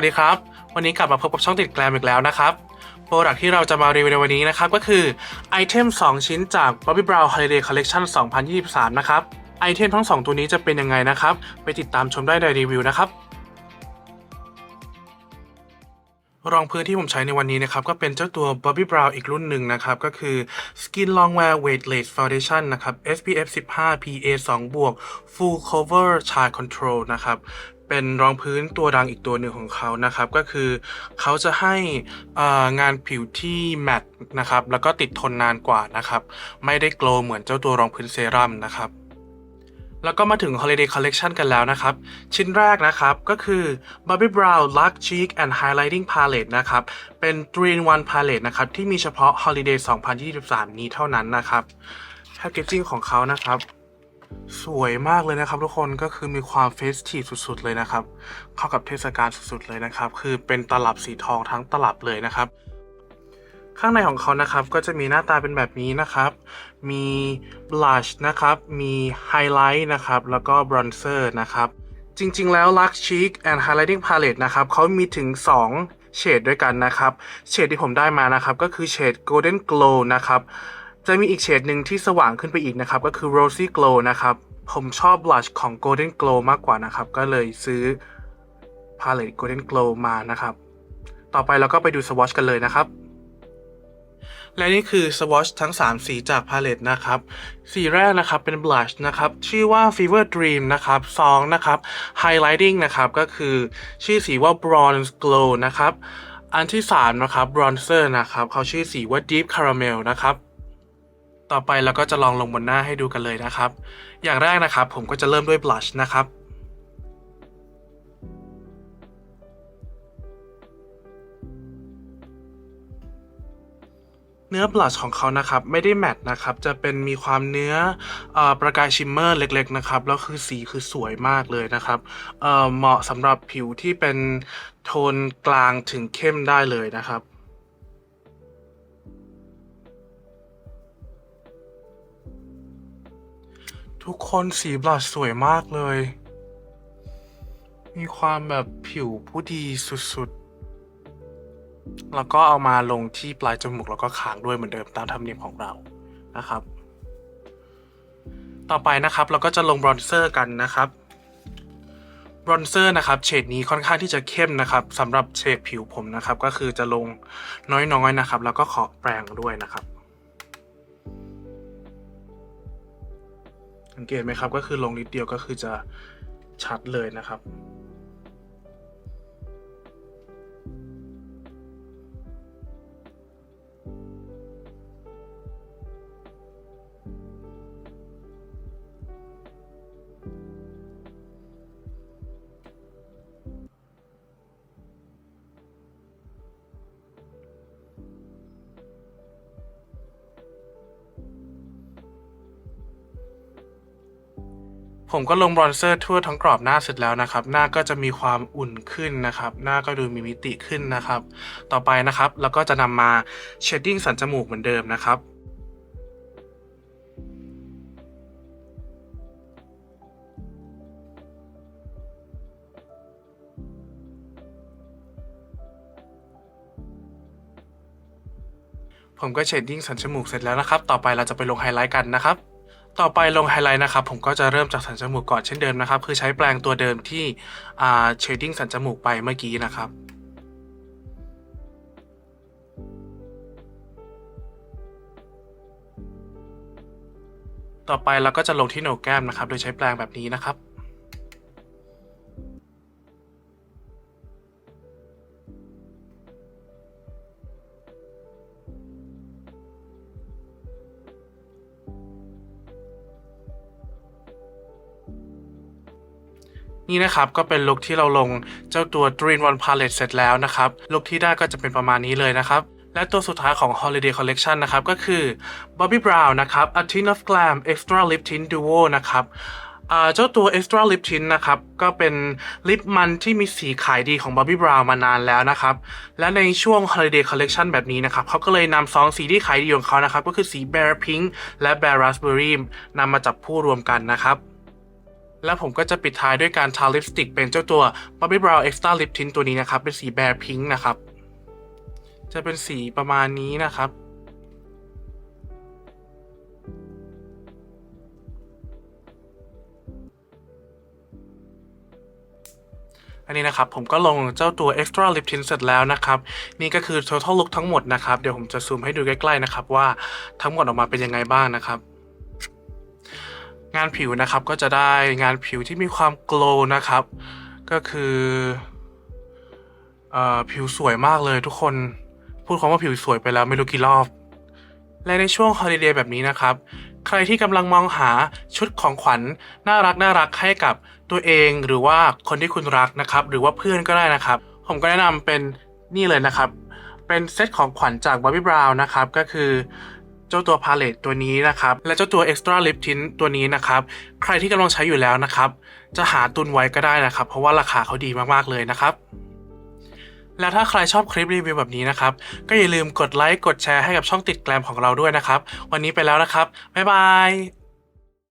วัสดีครับ วันนี้กลับมาพบกับช่องติดแกลมอีกแล้วนะครับโปรดักที่เราจะมารีวิวในวันนี้นะครับ ก็คือไอเทม 2 ชิ้นจาก Bobbi Brown Holiday Collection 2023 นะครับ ไอเทมทั้ง 2 ตัวนี้จะเป็นยังไงนะครับ ไปติดตามชมได้ในรีวิวนะครับ รองพื้นที่ผมใช้ในวันนี้นะครับ ก็เป็นเจ้าตัว Bobbi Brown อีกรุ่นหนึ่งนะครับ ก็คือ Skin Longwear Weightless Foundation นะครับ SPF 15 PA 2บวก Full Cover Char Control นะครับ เป็นรองพื้นตัวดังอีกตัวหนึ่งของเขานะครับ ก็คือเขาจะให้งานผิวที่แมตต์นะครับแล้วก็ติดทนนานกว่านะครับ ไม่ได้โกลว์เหมือนเจ้าตัวรองพื้นเซรั่มนะครับแล้วก็มาถึง Holiday Collection กันแล้วนะครับ ชิ้นแรกนะครับก็คือ Bobbi Brown Luck Cheek and Highlighting Palette นะครับ เป็น 3 in 1 Palette นะครับ ที่มีเฉพาะ Holiday 2023 นี้เท่านั้นนะครับ แพคเกจจิ้งของเขานะครับ สวยมากเลยนะครับทุกคนก็คือมีความเฟสทีฟสุดๆเลยนะครับ เข้ากับเทศกาลสุดๆเลยนะครับ คือเป็นตลับสีทองทั้งตลับเลยนะครับ ข้างในของเขานะครับก็จะมีหน้าตาเป็นแบบนี้นะครับ มีบลัชนะครับ มีไฮไลท์นะครับ แล้วก็บรอนเซอร์นะครับ จริงๆแล้ว Lux Cheek and Highlighting Palette นะครับเขามีถึง 2 เฉดด้วยกันนะครับ เฉดที่ผมได้มานะครับ ก็คือเฉด Golden Glow นะครับ จะมีอีกเฉดหนึ่งที่สว่างขึ้นไปอีกนะครับ ก็คือ Rosy Glow นะครับ ผมชอบบลัชของ Golden Glow มากกว่านะครับ ก็เลยซื้อ Palette Golden Glow มานะครับ ต่อไปเราก็ไปดูสวอชกันเลยนะครับ และนี่คือสวอชทั้ง 3 สีจากพาเลตนะครับ สีแรกนะครับเป็น blush นะครับ ชื่อว่า fever dream นะครับสองนะครับ highlighting นะครับ ก็คือชื่อสีว่า bronze glow นะครับ อันที่ 3 นะครับ bronzer นะครับ เขาชื่อสีว่า deep caramel นะครับ ต่อไปเราก็จะลองลงบนหน้าให้ดูกันเลยนะครับ อย่างแรกนะครับผมก็จะเริ่มด้วย blush นะครับเนื้อบลัชของเขานะครับไม่ได้แมตต์นะครับจะเป็นมีความเนื้ออประกายชิมเมอร์เล็กๆนะครับแล้วคือสีคือสวยมากเลยนะครับเเหมาะสำหรับผิวที่เป็นโทนกลางถึงเข้มได้เลยนะครับ ทุกคนสีบลัชสวยมากเลย มีความแบบผิวผู้ดีสุดๆ แล้วก็เอามาลงที่ปลายจมูกแล้วก็ขางด้วยเหมือนเดิมตามธรรมเนียมของเรานะครับ ต่อไปนะครับเราก็จะลงบรอนเซอร์กันนะครับบรอนเซอร์นะครับเฉดนี้ค่อนข้างที่จะเข้มนะครับสำหรับเฉดผิวผมนะครับ ก็คือจะลงน้อยๆนะครับ แล้วก็ขอแปรงด้วยนะครับ สังเกตไหมครับ ก็คือลงนิดเดียวก็คือจะชัดเลยนะครับ ผมก็ลงบรอนเซอร์ทั่วทั้งกรอบหน้าเสร็จแล้วนะครับ หน้าก็จะมีความอุ่นขึ้นนะครับ หน้าก็ดูมีมิติขึ้นนะครับ ต่อไปนะครับแล้วก็จะนำมาเชดดิ้งสันจมูกเหมือนเดิมนะครับผมก็เชดดิ้งสันจมูกเสร็จแล้วนะครับ ต่อไปเราจะไปลงไฮไลท์กันนะครับ ต่อไปลงไฮไลท์นะครับ ผมก็จะเริ่มจากสันจมูกก่อนเช่นเดิมนะครับ คือใช้แปรงตัวเดิมที่อ่าเชดดิ้งสันจมูกไปเมื่อกี้นะครับต่อไปเราก็จะลงที่โหนกแก้มนะครับ โดยใช้แปรงแบบนี้นะครับ นี่นะครับก็เป็นลุคที่เราลงเจ้าตัว Dream One Palette เสร็จแล้วนะครับลุคที่ได้ก็จะเป็นประมาณนี้เลยนะครับและตัวสุดท้ายของ Holiday Collection นะครับ ก็คือ Bobbi Brown นะครับ A Tint of Glam Extra Lip Tint Duo นะครับเจ้าตัว Extra Lip Tint นะครับ ก็เป็นลิปมันที่มีสีขายดีของ Bobbi Brown มานานแล้วนะครับ และในช่วง Holiday Collection แบบนี้นะครับเขาก็เลยนำสองสีที่ขายดีของเขานะครับ ก็คือสี Bare Pink และ Bare Raspberry นำมาจับคู่รวมกันนะครับ และผมก็จะปิดท้ายด้วยการทาลิปสติกเป็นเจ้าตัว Bobbi Brown Extra Lip Tint ตัวนี้นะครับ เป็นสีแบร์พิงค์นะครับ จะเป็นสีประมาณนี้นะครับ อันนี้นะครับผมก็ลงเจ้าตัว extra lip tint เสร็จแล้วนะครับ นี่ก็คือ total look ทั้งหมดนะครับ เดี๋ยวผมจะซูมให้ดูใกล้ๆนะครับว่าทั้งหมดออกมาเป็นยังไงบ้างนะครับ งานผิวนะครับก็จะได้งานผิวที่มีความ glow นะครับ ก็คืออผิวสวยมากเลยทุกคน พูดคำว่าผิวสวยไปแล้วไม่รู้กี่รอบ และในช่วงฮอลิเดย์แบบนี้นะครับ ใครที่กำลังมองหาชุดของขวัญน่ารักน่ารักให้กับตัวเองหรือว่าคนที่คุณรักนะครับ หรือว่าเพื่อนก็ได้นะครับ ผมก็แนะนำเป็นนี่เลยนะครับ เป็นเซตของขวัญจาก Bobbi Brown นะครับก็คือ เจ้าตัวพาเลตตัวนี้นะครับ และเจ้าตัว Extra Lip Tint ตัวนี้นะครับ ใครที่กำลังใช้อยู่แล้วนะครับ จะหาตุนไว้ก็ได้นะครับ เพราะว่าราคาเขาดีมากๆเลยนะครับและถ้าใครชอบคลิปรีวิวแบบนี้นะครับ ก็อย่าลืมกดไลค์กดแชร์ให้กับช่องติดแกลมของเราด้วยนะครับ วันนี้ไปแล้วนะครับ บ๊ายบาย